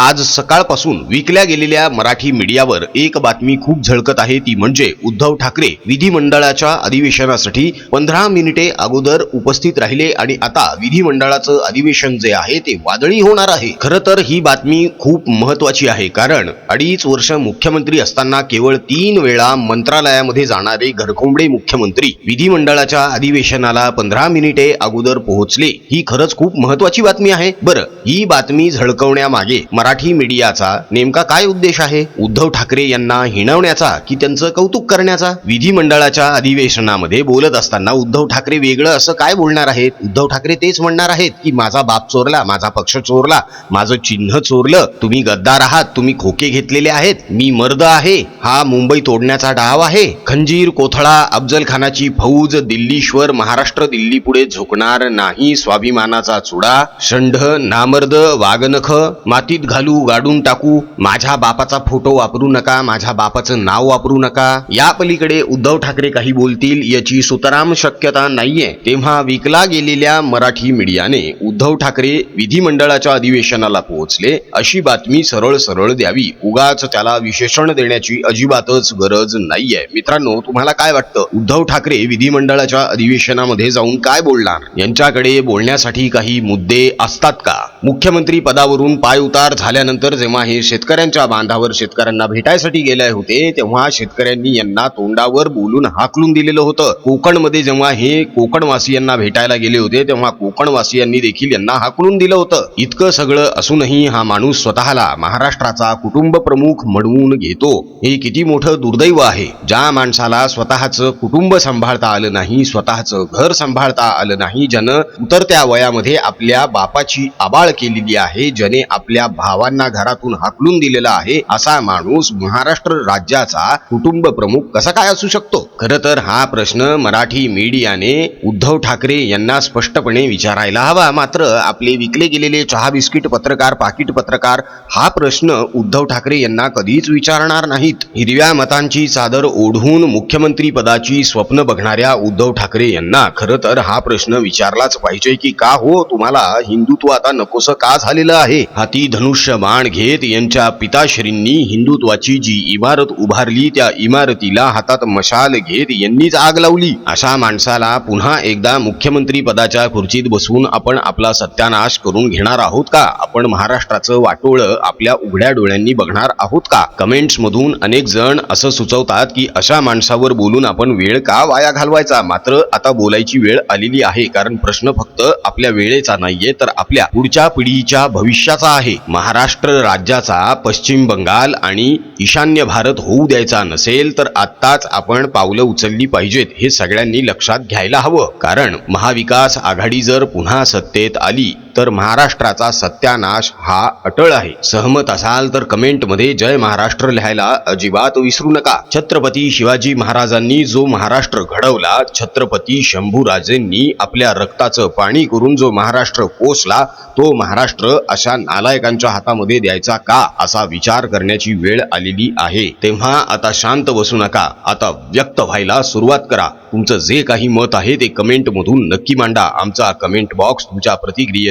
आज सकाळपासून विकल्या गेलेल्या मराठी मीडियावर एक बातमी खूप झळकत आहे ती म्हणजे उद्धव ठाकरे विधिमंडळाच्या अधिवेशनासाठी पंधरा मिनिटे अगोदर उपस्थित राहिले आणि आता विधिमंडळाचं अधिवेशन जे आहे ते वादळी होणार आहे. खरं तर ही बातमी खूप महत्वाची आहे कारण अडीच वर्ष मुख्यमंत्री असताना केवळ तीन वेळा मंत्रालयामध्ये जाणारे घरकोंबडे मुख्यमंत्री विधिमंडळाच्या अधिवेशनाला पंधरा मिनिटे अगोदर पोहोचले ही खरंच खूप महत्वाची बातमी आहे. बरं ही बातमी झळकवण्यामागे मराठी मीडियाचा नेमका काय उद्देश आहे? उद्धव ठाकरे यांना हिणवण्याचा की त्यांचं कौतुक करण्याचा? विधिमंडळाच्या अधिवेशनामध्ये बोलत असताना उद्धव ठाकरे वेगळं असं काय बोलणार आहेत? उद्धव ठाकरे तेच म्हणणार आहेत की माझा बाप चोरला माझा पक्ष चोरला माझं चिन्ह चोरलं तुम्ही गद्दार आहात तुम्ही खोके घेतलेले आहेत मी मर्द आहे हा मुंबई तोडण्याचा डाव आहे. खंजीर कोथळा अफजल खानाची फौज दिल्लीश्वर महाराष्ट्र दिल्ली पुढे झुकणार नाही स्वाभिमानाचा चुडा षंढ नामर्द वागनख मातीत घाल गाडून टाकू माझ्या बापाचा फोटो वापरू नका माझ्या बापाचं नाव वापरू नका. या पलीकडे उद्धव ठाकरे काही बोलतील याची सुतराम शक्यता नाहीये. तेव्हा विकला गेलेल्या मराठी मीडियाने उद्धव ठाकरे विधिमंडळाच्या अधिवेशनाला पोहोचले. अशी बातमी सरळ सरळ द्यावी. उगाच त्याला विशेषण देण्याची अजिबातच गरज नाहीये. मित्रांनो तुम्हाला काय वाटतं? उद्धव ठाकरे विधिमंडळाच्या अधिवेशनामध्ये जाऊन काय बोलणार? यांच्याकडे बोलण्यासाठी काही मुद्दे असतात का? मुख्यमंत्री पदावरून पाय उतार झाल्यानंतर जेव्हा हे शेतकऱ्यांच्या बांधावर शेतकऱ्यांना भेटायसाठी गेले होते तेव्हा शेतकऱ्यांनी यांना तोंडावर बोलून हाकलून दिलेलं होतं. कोकणमध्ये जेव्हा हे कोकणवासियांना भेटायला गेले होते तेव्हा कोकणवासियांनी देखील यांना हाकलून दिलं होतं. इतकं सगळं असूनही हा माणूस स्वतःला महाराष्ट्राचा कुटुंब प्रमुख म्हणवून घेतो. हे किती मोठं दुर्दैव आहे. ज्या माणसाला स्वतःचं कुटुंब सांभाळता आलं नाही स्वतःचं घर सांभाळता आलं नाही ज्यानं उतरत्या वयामध्ये आपल्या बापाची आबाळ केलेली आहे ज्याने आपल्या भा भावांना घरातून हाकलून दिलेला आहे असा माणूस महाराष्ट्र राज्याचा कुटुंब प्रमुख कसा काय असू शकतो? खर तर हा प्रश्न मराठी मीडियाने उद्धव ठाकरे यांना स्पष्टपणे विचारायला हवा. मात्र आपले विकले गेलेले चहा बिस्किट पत्रकार पाकिट पत्रकार हा प्रश्न उद्धव ठाकरे यांना कधीच विचारणार नाहीत. हिरव्या मतांची चादर ओढून मुख्यमंत्री पदाची स्वप्न बघणाऱ्या उद्धव ठाकरे यांना खरं तर हा प्रश्न विचारलाच पाहिजे की का हो तुम्हाला हिंदुत्व आता नकोसं का झालेलं आहे? हाती धनुष्य बाण घेत यांच्या पिताश्रींनी हिंदुत्वाची जी इमारत उभारली त्या इमारतीला हातात मशाल घेत यांनीच आग लावली. अशा माणसाला पुन्हा एकदा मुख्यमंत्री पदाच्या खुर्चीत बसून आपण आपला सत्यानाश करून घेणार आहोत का? आपण महाराष्ट्राचं वाटोळं आपल्या उघड्या डोळ्यांनी बघणार आहोत का? कमेंट्स मधून अनेक जण असं सुचवतात की अशा माणसावर बोलून आपण वेळ का वाया घालवायचा? मात्र आता बोलायची वेळ आलेली आहे कारण प्रश्न फक्त आपल्या वेळेचा नाहीये तर आपल्या पुढच्या पिढीच्या भविष्याचा आहे. महा महाराष्ट्र राज्याचा पश्चिम बंगाल आणि ईशान्य भारत होऊ द्यायचा नसेल तर आत्ताच आपण पावलं उचलली पाहिजेत हे सगळ्यांनी लक्षात घ्यायला हवं. कारण महाविकास आघाडी जर पुन्हा सत्तेत आली तर महाराष्ट्राचा सत्यानाश हा अटळ आहे. सहमत असाल तर कमेंटमध्ये जय महाराष्ट्र लिहायला अजिबात विसरू नका. छत्रपती शिवाजी महाराजांनी जो महाराष्ट्र घडवला छत्रपती शंभूराजेंनी आपल्या रक्ताचं पाणी करून जो महाराष्ट्र पोचला तो महाराष्ट्र अशा नालायकांच्या हातामध्ये द्यायचा का असा विचार करण्याची वेळ आलेली आहे. तेव्हा आता शांत बसू नका. आता व्यक्त व्हायला सुरुवात करा. तुमचं जे काही मत आहे ते कमेंट मधून नक्की मांडा. आमचा कमेंट बॉक्स तुमच्या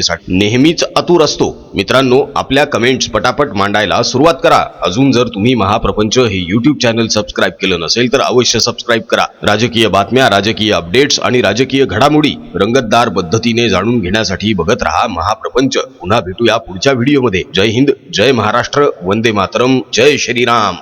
करण्यासाठी. नेहमीच आतुर असतो. मित्रांनो आपल्या कमेंट्स पटापट मांडायला सुरुवात करा. अजून जर तुम्ही महाप्रपंच हे युट्यूब चॅनल सबस्क्राईब केलं नसेल तर अवश्य सबस्क्राईब करा. राजकीय बातम्या राजकीय अपडेट्स आणि राजकीय घडामोडी रंगतदार पद्धतीने जाणून घेण्यासाठी बघत रहा महाप्रपंच. पुन्हा भेटूया पुढच्या व्हिडिओमध्ये जय हिंद जय महाराष्ट्र वंदे मातरम जय श्रीराम.